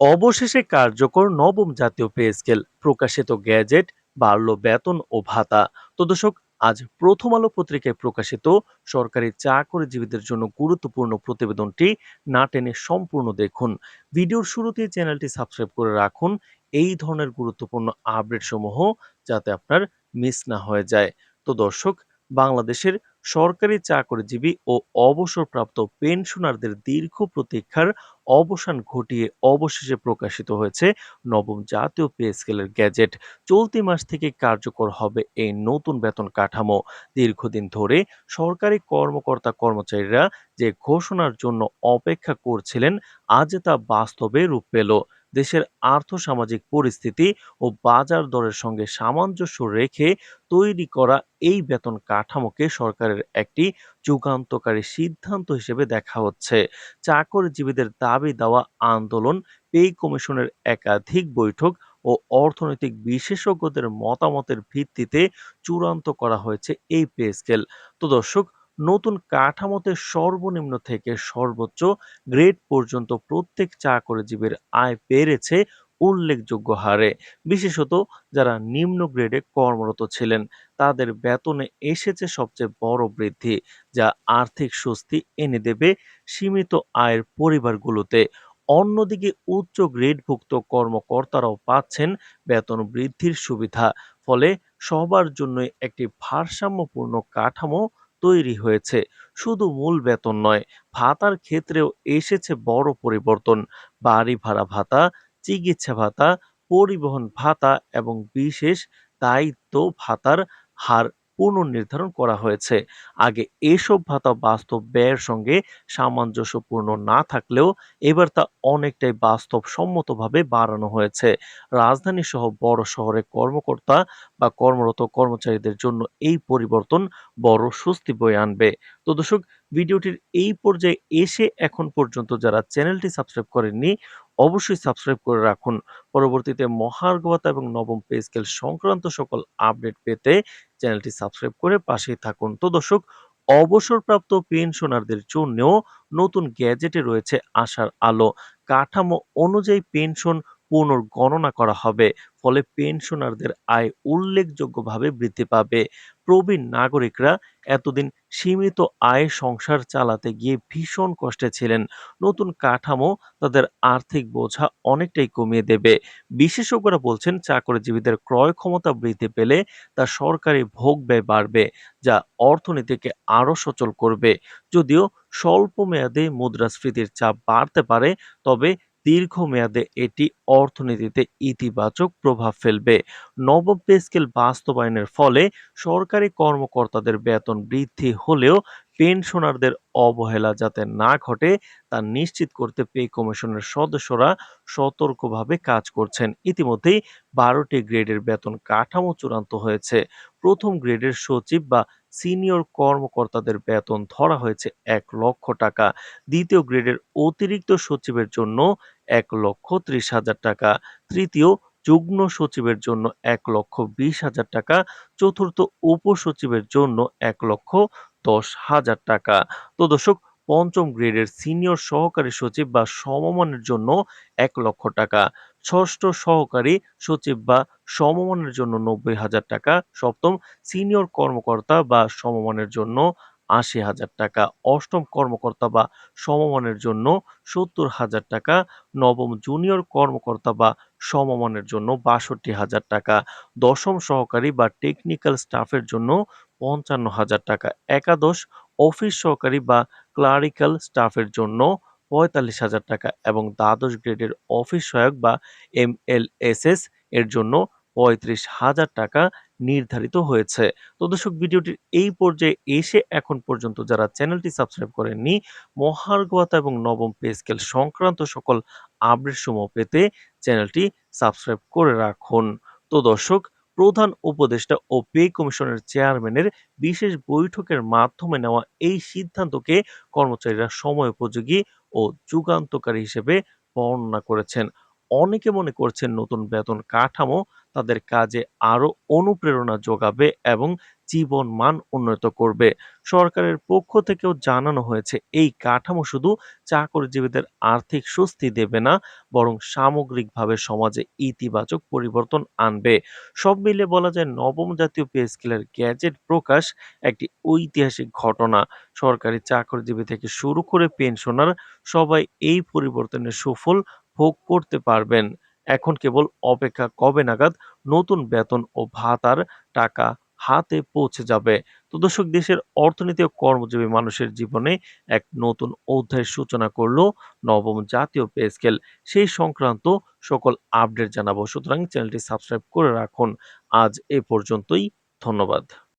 অবশেষে কার্যকর নবম জাতীয় পে স্কেল, প্রকাশিত গ্যাজেট, বাড়ল বেতন ও ভাতা। তো দর্শক, আজ প্রথম আলো পত্রিকায় প্রকাশিত সরকারি চাকরিজীবীদের জন্য গুরুত্বপূর্ণ প্রতিবেদনটি না টেনে সম্পূর্ণ দেখুন। ভিডিওর শুরুতেই চ্যানেলটি সাবস্ক্রাইব করে রাখুন। এই ধরনের গুরুত্বপূর্ণ আপডেট সমূহ যাতে আপনার মিস না হয়ে যায়। তো দর্শক, বাংলাদেশের সরকারি চাকরিজীবী ও অবসরপ্রাপ্ত পেনশনারদের দীর্ঘ প্রতীক্ষার অবসান ঘটিয়ে অবশেষে প্রকাশিত হয়েছে নবম জাতীয় পে স্কেলের গ্যাজেট। চলতি মাস থেকে কার্যকর হবে এই নতুন বেতন কাঠামো। দীর্ঘদিন ধরে সরকারি কর্মকর্তা কর্মচারীরা যে ঘোষণার জন্য অপেক্ষা করছিলেন, আজ তা বাস্তবে রূপ পেল। দেশের আর্থসামাজিক পরিস্থিতি ও বাজার দরের সঙ্গে সামঞ্জস্য রেখে তৈরি করা এই বেতন কাঠামোকে সরকারের একটি যুগান্তকারী সিদ্ধান্ত হিসেবে দেখা হচ্ছে। চাকরিজীবীদের দাবি দেওয়া আন্দোলন, পে কমিশনের একাধিক বৈঠক ও অর্থনৈতিক বিশেষজ্ঞদের মতামতের ভিত্তিতে চূড়ান্ত করা হয়েছে এই পে স্কেল। তো দর্শক নতুন কাঠামোতে সর্বনিম্ন থেকে সর্বোচ্চ গ্রেড পর্যন্ত প্রত্যেক চাকরিজীবীর আয় বেড়েছে উল্লেখযোগ্য হারে। বিশেষত যারা নিম্ন গ্রেডে কর্মরত ছিলেন, তাদের বেতনে এসেছে সবচেয়ে বড় বৃদ্ধি, যা আর্থিক স্বস্তি এনে দেবে সীমিত আয়ের পরিবারগুলোতে। অন্যদিকে উচ্চ গ্রেডভুক্ত কর্মকর্তারাও পাচ্ছেন বেতন বৃদ্ধির সুবিধা, ফলে সবার জন্যই একটি ভারসাম্যপূর্ণ কাঠামো তৈরি হয়েছে। শুধু মূল বেতন নয়, ভাতার ক্ষেত্রেও এসেছে বড় পরিবর্তন। বাড়ি ভাড়া ভাতা, চিকিৎসা ভাতা, পরিবহন ভাতা এবং বিশেষ দায়িত্ব ভাতার হার পুনর্নির্ধারণ করা হয়েছে। আগে এসব ভাতা বাস্তব ব্যয়ের সঙ্গে সামঞ্জস্যপূর্ণ না থাকলেও এবার তা অনেকটাই বাস্তবসম্মতভাবে বাড়ানো হয়েছে। রাজধানী সহ বড় শহরে কর্মকর্তা বা কর্মরত কর্মচারীদের জন্য এই পরিবর্তন বড় স্বস্তি বয়ে আনবে। তো দর্শক, ভিডিওটির এই পর্যায়ে এসে এখন পর্যন্ত যারা চ্যানেলটি সাবস্ক্রাইব করেননি, অবশ্যই সাবস্ক্রাইব করে রাখুন। পরবর্তীতে মহার্ঘ ভাতা এবং নবম পে স্কেল সংক্রান্ত সকল আপডেট পেতে চ্যানেলটি সাবস্ক্রাইব করে পাশেই থাকুন। তো দর্শক, অবসরপ্রাপ্ত পেনশনারদের জন্যও নতুন গ্যাজেটে রয়েছে আশার আলো। কাঠামো অনুযায়ী পেনশন পুনর্গণনা করা হবে, ফলে পেনশনারদের আয় উল্লেখযোগ্যভাবে বৃদ্ধি পাবে। প্রবীণ নাগরিকরা এতদিন সীমিত আয় সংসার চালাতে গিয়ে ভীষণ কষ্টে ছিলেন। নতুন কাঠামো তাদের আর্থিক বোঝা অনেকটাই কমিয়ে দেবে। বিশেষজ্ঞরা বলছেন, চাকরিজীবীদের ক্রয় ক্ষমতা বৃদ্ধি পেলে তা সরকারি ভোগ ব্যয় বাড়বে, যা অর্থনীতিকে আরও সচল করবে। যদিও স্বল্প মেয়াদে মুদ্রাস্ফীতির চাপ বাড়তে পারে, তবে দীর্ঘমেয়াদে এটি অর্থনীতিতে ইতিবাচক প্রভাব ফেলবে। নবম পে স্কেল বাস্তবায়নের ফলে সরকারি কর্মকর্তাদের বেতন বৃদ্ধি হলেও পেনশনারদের অবহেলা যাতে না ঘটে, তা নিশ্চিত করতে পে কমিশনের সদস্যরা সতর্কভাবে কাজ করছেন। ইতিমধ্যেই বারোটি গ্রেডের বেতন কাঠামো চূড়ান্ত হয়েছে। প্রথম গ্রেডের সচিব বা সিনিয়র কর্মকর্তাদের বেতন ধরা হয়েছে এক লক্ষ টাকা। দ্বিতীয় গ্রেডের অতিরিক্ত সচিবের জন্য এক লক্ষ ত্রিশ হাজার টাকা। তৃতীয় যুগ্ম সচিবের জন্য এক লক্ষ বিশ হাজার টাকা। চতুর্থ উপসচিবের জন্য এক লক্ষ দশ হাজার টাকা। তো দর্শক, পঞ্চম গ্রেডের সিনিয়র সহকারী সচিব বা সমমানের জন্য এক লক্ষ টাকা। ষষ্ঠ সহকারী সচিব বা সমমানের জন্য নব্বই হাজার টাকা। সপ্তম সিনিয়র কর্মকর্তা বা সমমানের জন্য আশি হাজার টাকা। অষ্টম কর্মকর্তা বা সমমানের জন্য সত্তর হাজার টাকা। নবম জুনিয়র কর্মকর্তা বা সমমানের জন্য বাষট্টি হাজার টাকা। দশম সহকারী বা টেকনিক্যাল স্টাফের জন্য পঞ্চান্ন হাজার টাকা। একাদশ, অফিস সহকারী বা ক্লারিক্যাল স্টাফের জন্য পঁয়তাল্লিশ হাজার টাকা এবং দ্বাদশ গ্রেডের অফিস সহায়ক বা এমএলএসএস এর জন্য পঁয়ত্রিশ হাজার টাকা নির্ধারিত হয়েছে। তো দর্শক, ভিডিওটির এই পর্যায়ে এসে এখন পর্যন্ত যারা চ্যানেলটি সাবস্ক্রাইব করেননি মহার্ঘতা এবং নবম পে স্কেল সংক্রান্ত সকল আপডেট সমূহ পেতে চ্যানেলটি সাবস্ক্রাইব করে রাখুন। তো দর্শক প্রধান উপদেষ্টা ও পে কমিশনের চেয়ারম্যানের বিশেষ বৈঠকের মাধ্যমে নেওয়া এই সিদ্ধান্তকে কর্মচারীরা সময় উপযোগী ও যুগান্তকারী হিসেবে বর্ণনা করেছেন। অনেকে মনে করছেন নতুন বেতন কাঠামো তাদের কাজে আরও অনুপ্রেরণা যোগাবে এবং জীবন মান উন্নত করবে। সরকারের পক্ষ থেকেও জানানো হয়েছে, এই কাঠামো শুধু চাকরিজীবীদের আর্থিক স্বস্তি দেবে না, বরং সামগ্রিকভাবে সমাজে ইতিবাচক পরিবর্তন আনবে। সব মিলে বলা যায়, নবম জাতীয় পে স্কেলের গ্যাজেট প্রকাশ একটি ঐতিহাসিক ঘটনা। সরকারি চাকরিজীবী থেকে শুরু করে পেনশনার সবাই এই পরিবর্তনের সুফল ভোগ করতে পারবেন। এখন কেবল অপেক্ষা কবে নাগাদ নতুন বেতন ও ভাতার টাকা হাতে পৌঁছে যাবে। তো দর্শক, দেশের অর্থনীতি ও কর্মজীবী মানুষের জীবনে এক নতুন অধ্যায়ের সূচনা করল নবম জাতীয় পে স্কেল। সেই সংক্রান্ত সকল আপডেট জানাব। সুতরাং চ্যানেলটি সাবস্ক্রাইব করে রাখুন। আজ এ পর্যন্তই। ধন্যবাদ।